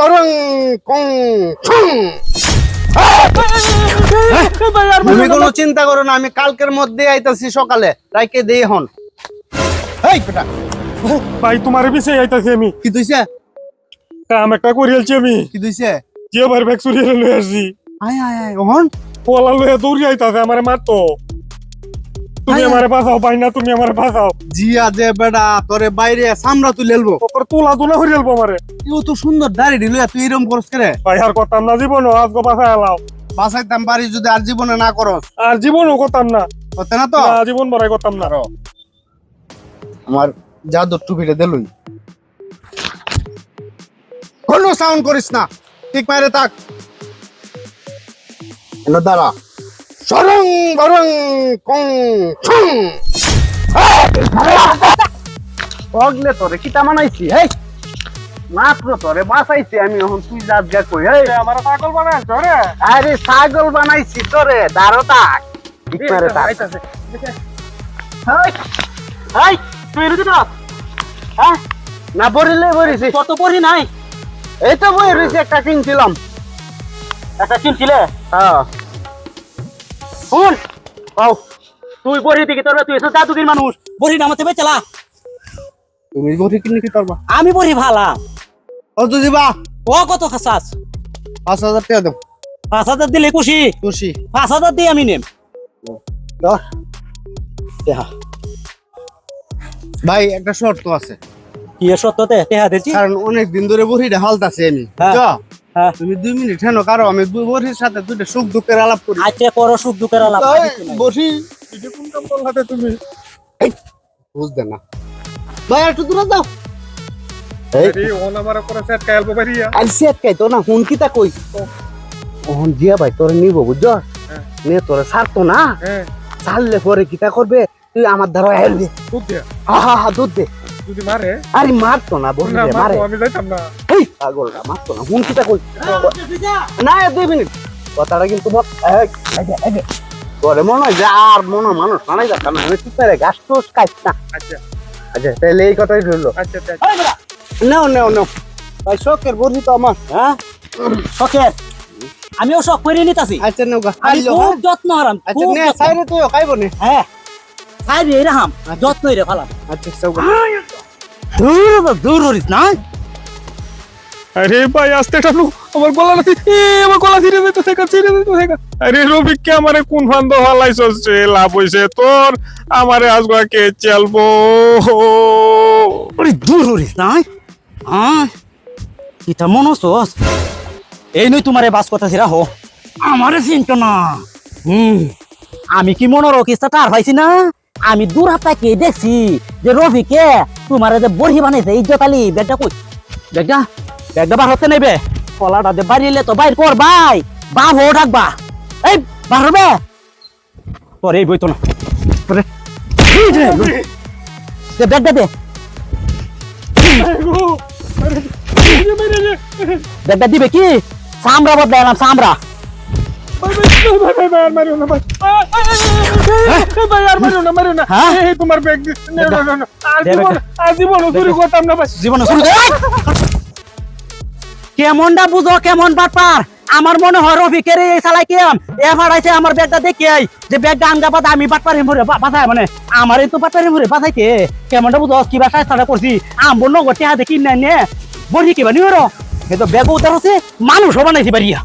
বরং কং ছুং। তুমি কোনো চিন্তা করো না আমি কালকের মধ্যে আইতাছি সকালে রাইকে দেই হন। এই বেটা। ভাই তোমার বিষয় আইতাছি আমি। কি তুইছে কাম একটা করিয়ালছি আমি। কি তুইছে যে বার ব্যাগ চুরিয়ে লই আসছি। আয় আয় আয় ওহন পোলা লইয়া দৌড়ি আইতাছে আমারে মারতো। তুমি। আমারে বাঁচাও ভাই না তুমি আমারে বাঁচাও। জিয়া দে বেটা তোরে বাইরে সামরা তুই লেলবো তোর তোলা তোলা হরিয়ালবো আমারে। তুই তো সুন্দর দাড়ি দিল তুই এরকম করস করে? ভাই আর করতাম না জীবন আজকে বাঁচাই এলাও বাসাইতাম বাড়ি যদি আর জীবনে না করস। আর জীবনও করতাম না। করতে না তো? জীবন বড়াই করতাম না। আমার জাদুর টুপিটা দিলুই কোনো সাউন্ড করিস না। ঠিক মারে তাক দাঁড়া। সরং বরং কং ছুং। অগলে তোরে কিতা মানাইছি হেই? মাত্র তোরে বাঁচাইছি আমি এখন তুই যাত গা কই হেই? আমার পাগল বানাই রে আরে ছাগল বানাইছি তোরে দাঁড়ো তাক ঠিক মারে তাক হেই হেই তুই রুদি না হ্যাঁ? না বরিলে বরিছি কত পড়ি নাই? এই তো বই রয়েছে একটা কিনছিলাম। একটা চিনছিলে হ্যাঁ। শুন। ও তুই বড়ি দিকে তোর তুই এসে মানুষ। বড়ি নামাতে বেচলা তুমি বরি কিনে কি করবা আমি বড়ি ভালা। দিবা। ও কত খাসাস? পাঁচ হাজার টাকা দেব। পাঁচ হাজার দিলে খুশি? খুশি। পাঁচ হাজার দিয়ে আমি নেম। ভাই একটা শর্ত আছে। কি টেহা দিচ্ছি কারণ অনেক দিন ধরে বড়িটা হালতাছে আমি? হ্যাঁ। তুমি দুই মিনিট হেন কারও আমি দুই বড়ির সাথে দুইটা সুখ দুঃখের আলাপ করি। আচ্ছা করো সুখ দুঃখের আলাপ বসি কোন কাম করলাতে তুমি? বুঝতে না। ভাই একটু দূরে যাও। হ্যাঁ। হ্যাঁ। করবে? তুই আমার হেলবি হা দুধ দে। যদি মারে? আরে মারতো না বসে মারে। আমি যাইতাম না। এই পাগলটা মারতো না হুন কিতা না দুই মিনিট। কথাটা কিন্তু বল এই, এই যে, এই যে। তোরে মনে হয় যে আর মনে মানুষ মানাই যাচ্ছে না। আমি চুপ করে গাছ টোস খাইছ না। আচ্ছা। আচ্ছা তাহলে এই কথাই রইল। আচ্ছা নাও নাও নাও। ভাই শখের বলছি তো আমার হ্যাঁ? শখের। আমিও শখ করে নিতাছি। আচ্ছা নাও আমি খুব যত্ন হারাম আচ্ছা নে যত্ন। সাইরে তুইও খাইবো নে। হ্যাঁ। খাই রে রাহাম যত্ন রে ফালাম। আচ্ছা সব দূর দূর হরিস না আরে ভাই, আস্তে টানু আমার গলা এ, আমার গলা ছিঁড়ে যেতে থেকে ছিঁড়ে যেতে থেকে আরে রবিক কে আমারে কোন ফান্দ হালাইছস রে লাভ হইছে তোর। আমারে আজ আজগা কে চালবো? ওরে দূর হরিস না হ্যাঁ কিতা মন হস এই নই তোমারে বাস কথা ছিরা হো। আমারে চিন্ত না। হুম, আমি কি মনোর কিস্তা তার পাইছি না? আমি দূর হাতাকে দেখছি যে রফিকে তোমারে যে বড়ি বানাইছে, ইজ্জত আলী, বেটা কই? ব্যাগটা ব্যাগটা বার হতে নেবে কলাটা যে বাড়িলে তো বাইর কর ভাই বাপ হো থাকবা এই বার হবে তোর এই বইতো না তোরে দে ব্যাগটা দে ব্যাগটা দিবে কি সামরা বদলে এলাম সামরা হ্যাঁ? দে। আজীবন চুরি করতাম না জীবনে শুরু কেমনটা বুঝো, কেমন ব্যাপার আমার মনে হয় রফিকের এই সালাই কেম এ আছে আমার ব্যাগটা দেখে যে ব্যাগটা আনগা পাতা আমি বাটপার মরে বাসায় মানে আমার তো বাটপারি মরে কে? কেমনটা বুঝো? কি বাসায় সাড়া করছি? আম বন্য গটে হাতে কিনে নে। বলি কি বানি এ তো ব্যাগ উতার হচ্ছে, মানুষও বানাইছে বাড়িয়া